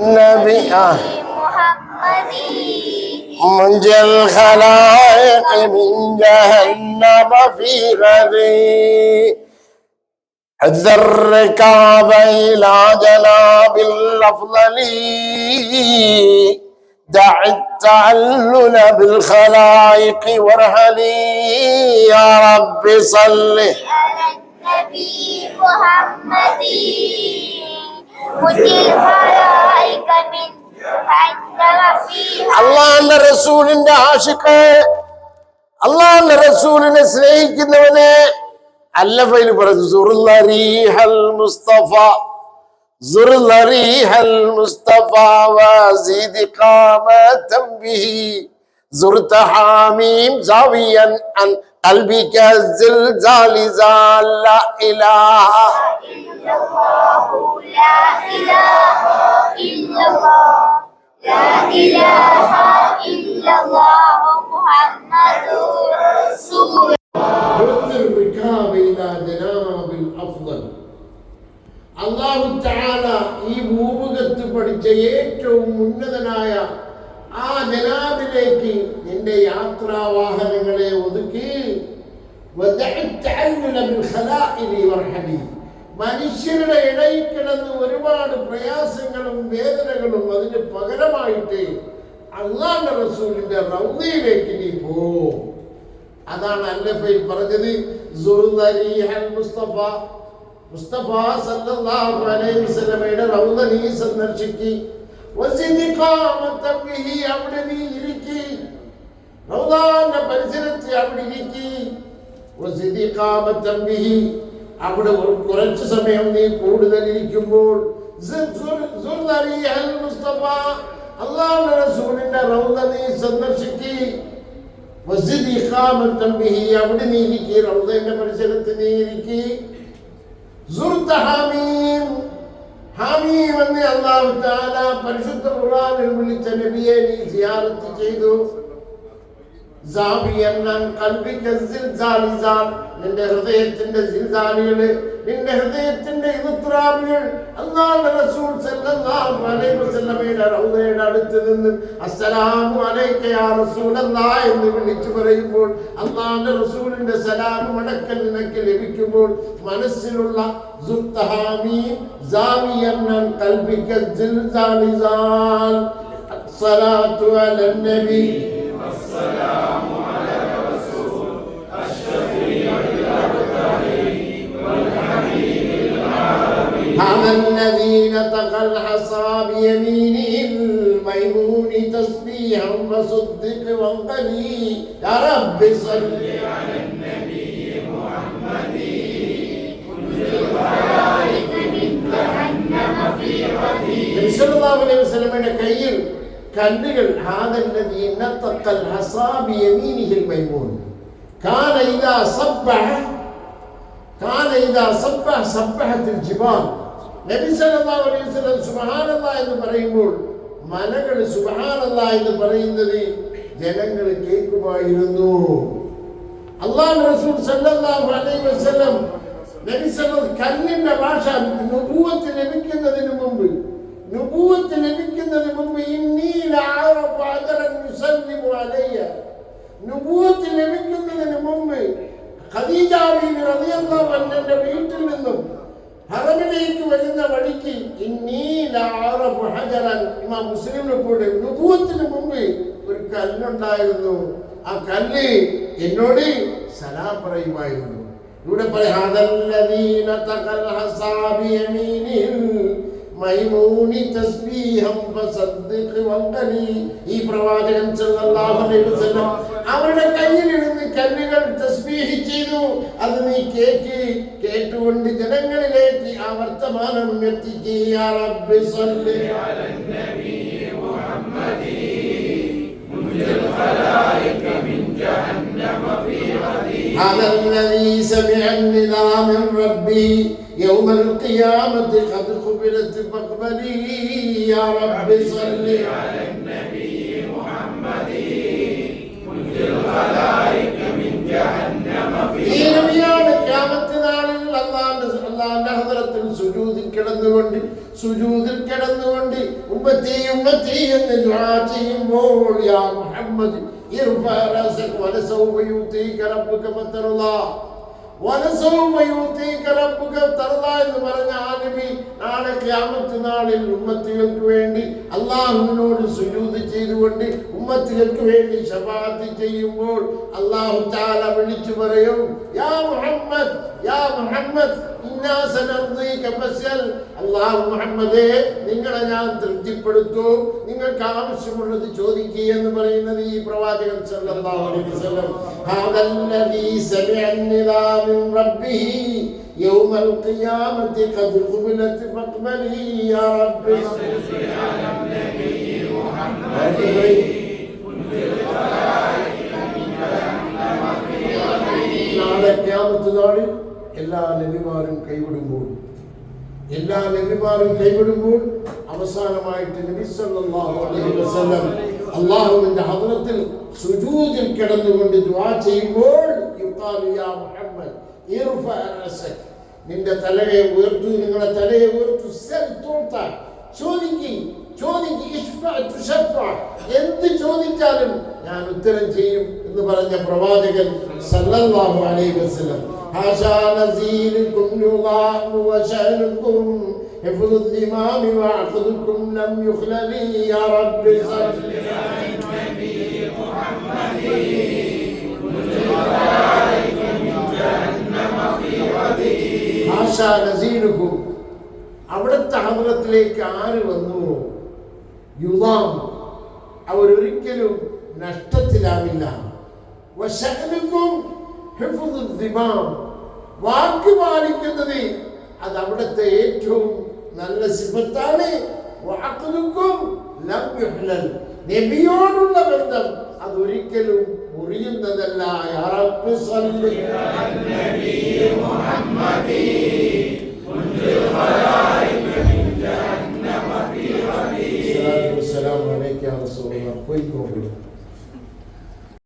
آه. محمد منجي الخلائق من جهنم في غدي. حد الركاب إلى جناب الأفضل دع التعلل بالخلائق وارحلي يا رب صل. على النبي محمد. അള്ളാന്റെ റസൂലിന്റെ ആഷിക്ക് അള്ളാന്റെ റസൂലിനെ സ്നേഹിക്കുന്നവനെ അല്ലഫയിൽ പറഞ്ഞു സുറുല്ലറീഹൽ മുസ്തഫ സുറുല്ലറീഹൽ മുസ്തഫ വസീദ് ഖാമതം ബിഹി زرت حاميم زاويا عن قلبك الزلزال زال لا إله إلا الله لا إله إلا الله لا إله إلا الله محمد رسول حد الركاب إلى جناب الأفضل അള്ളാഹു താല ഈ ഭൂമുഖത്ത് പഠിച്ച ഏറ്റവും ഉന്നതനായ ആ ജനാബിലേക്ക് നിന്റെ യാത്രാവാഹനങ്ങളെ ഒതുക്കി മനുഷ്യരുടെ ഇടയിൽ കിടന്ന് ഒരുപാട് പ്രയാസങ്ങളും വേദനകളും അതിന് പകരമായിട്ട് അള്ളാന്റെ റസൂലിന്റെ റൗദിയിലേക്ക് നീ പോ അതാണ് അല്ലഫയിൽ പറഞ്ഞത് മുസ്തഫ. മുസ്തഫ സല്ലല്ലാഹു അലൈഹി വസല്ലമയുടെ റൗദ നീ സന്ദർശിക്കി. അവിടെ നീ ഇരിക്കി. റൗദാന്റെ പരിസരത്ത് അവിടെ ഇരിക്കി. അവിടെ കുറച്ച് സമയം നീ കൂടുതൽ ഇരിക്കുമ്പോൾ ഇരിക്കി പരിശുദ്ധ ഖുർആനിൽ വിളിച്ച നബിയെ നീ സിയാറത്ത് ചെയ്തു. നിന്റെ ഹൃദയത്തിന്റെ സിൽസാലികൾ നിന്റെ ഹൃദയത്തിന്റെ റൗദയുടെ അടുത്ത് നിന്ന് അസ്സലാമു എന്ന് വിളിച്ചു പറയുമ്പോൾ അല്ലാഹുവിന്റെ റസൂലിന്റെ സലാം മടക്കൽ നിനക്ക് ലഭിക്കുമ്പോൾ മനസ്സിലുള്ള സുത്തഹാമീം على الذين تقى الحصى بيمينهم الميمون تسبيح وصدق وغني يا رب صل على النبي محمد. كل الخلائق من جهنم في غدي صلى الله عليه وسلم أنا كيل. നത്തഖൽ ഹസാബി യമീനിഹിൽ മൈമൂൻ കാന ഇദാ സബ്ബഹ കാന ഇദാ സബ്ബഹ സബ്ബഹത്തിൽ ജിബാൽ നബി സല്ലല്ലാഹു അലൈഹി വസല്ലം സുബ്ഹാനല്ലാഹ് എന്ന് പറയുമ്പോൾ മലകൾ സുബ്ഹാനല്ലാഹ് എന്ന് പറയുന്നത് ജനങ്ങൾ കേൾക്കുമായിരുന്നു. അള്ളാഹു റസൂൽ സല്ലല്ലാഹു അലൈഹി വസല്ലം നബി സല്ലല്ലാഹു കല്ലിന്റെ ഭാഷ നുബുവത്ത് ലഭിക്കുന്നതിന് മുമ്പ് നുബുവത്ത് ലഭിക്കുന്നതിന് മുമ്പ് നുബുവത്ത് ലഭിക്കുന്നതിന് മുമ്പ് ഖദീജ ബീവി റളിയല്ലാഹു അൻഹയുടെ വീട്ടിൽ നിന്നും ഹറമിലേക്ക് വരുന്ന വഴിക്ക് മുസ്ലിം റിപ്പോർട്ട് നുബുവത്തിന് മുമ്പ് ഒരു കല്ലുണ്ടായിരുന്നു. ആ കല്ല് എന്നോട് സലാം പറയുമായിരുന്നു. ഇവിടെ യമീനിൽ മൈമൂനി തസ്ബീഹം ഫസദ്ദിഖ് വങ്കനി ഈ പ്രവാചകൻ സല്ലല്ലാഹു അലൈഹി വസല്ലം അവരുടെ കയ്യിൽ നിന്ന് കല്ലുകൾ തസ്ബീഹ് ചെയ്തു. അത് നീ കേക്ക് കേട്ടുകൊണ്ട് ജനങ്ങളിലേക്ക് ആ വർത്തമാനം എത്തിക്കുക യാ റബ്ബി സല്ലി. അലൈ നബി മുഹമ്മദി മുജൽ ഖലായിക മിൻ ജഹന്നമ ഫീ ഹദീ ഹദല്ലദീ സമിഅ നിദാ മിൻ റബ്ബി. يوم القيامة قد قبلت فاقبلي يا رب صل على النبي محمد منجي الخلائق من جهنم في ഈ നബിയാണ് ക്യാമത്ത് നാളിൽ അള്ളാന്റെ അള്ളാന്റെ ഹദ്റത്തിൽ സുജൂദിൽ കിടന്നുകൊണ്ട് സുജൂദിൽ കിടന്നുകൊണ്ട് ഉമ്മത്തി ഉമ്മത്തി എന്ന് ദുആ ചെയ്യുമ്പോൾ യാ മുഹമ്മദ് ഇർഫഅ റഅസക വലസൗഫ യുതീക റബ്ബുക ഫതർളാ തർളാ എന്ന് പറഞ്ഞ ആ നബി നാളെ ക്യാമത്ത് നാളിൽ ഉമ്മത്തികൾക്ക് വേണ്ടി അള്ളാഹുവിനോട് സുജൂത് ചെയ്തുകൊണ്ട് ഉമ്മത്തികൾക്ക് വേണ്ടി ശപാത്തി ചെയ്യുമ്പോൾ അള്ളാഹു തആല വിളിച്ചു പറയും യാ മുഹമ്മദ് യാ മുഹമ്മദ് ഇന്നാ സനർദീക ഫസ്അൽ അല്ലാഹു മുഹമ്മദേ നിങ്ങളെ ഞാൻ തൃപ്തിപ്പെടുത്തും നിങ്ങൾക്ക് ആവശ്യമുള്ളത് ചോദിക്കുക എന്ന് പറയുന്നത് ഈ പ്രവാചകൻ സല്ലല്ലാഹു അലൈഹി വസല്ലം ഹാദല്ലദീ സമിഅ നിദാ മിൻ റബ്ബിഹി يوم القيامة قد قبلت فاقبلي يا رب നാളെ ക്യാമത്ത് നാളിൽ എല്ലാ നബിമാരും കൈവിടുമ്പോൾ എല്ലാ നബിമാരും കൈവിടുമ്പോൾ അവസാനമായിട്ട് നബി സല്ലല്ലാഹു അലൈഹി വസല്ലം അള്ളാഹുവിന്റെ ഹദ്റത്തിൽ സുജൂദിൽ കിടന്നുകൊണ്ട് ദുആ ചെയ്യുമ്പോൾ യുഖാലു യാ മുഹമ്മദ് ഇർഫഅ റഅസക് നിന്റെ തലയെ ഉയർത്തു നിങ്ങളുടെ തലയെ ഉയർത്തു സൽ ചോദിക്കും ചോദിക്ക് ചോദിക്ക് എന്ത് ചോദിച്ചാലും ഞാൻ ഉത്തരം ചെയ്യും എന്ന് പറഞ്ഞ പ്രവാചകൻ സല്ലല്ലാഹു അലൈഹി വസല്ലം. ഹാശാ നസീലുക്കും യുളാഹു വശഅനുക്കും حفظ الإمام وعقدكم لم يخلني يا رب صل ആശാ നസീലുക്കും അവിടുത്തെ ഹദ്റത്തിലേക്ക് ആര് വന്നുവോ യുവാം അവരൊരിക്കലും നഷ്ടത്തിലാവില്ല വശഅനുക്കും ഹിഫ്ദുൽ ദിമാം. വാക്ക് പാലിക്കുന്നത് അത് അവിടുത്തെ ഏറ്റവും നല്ല സിഫത്താണ്. വാക്കുതുക്കും. നബിയോടുള്ള ബന്ധം അതൊരിക്കലും മുറിയുന്നതല്ല. യാ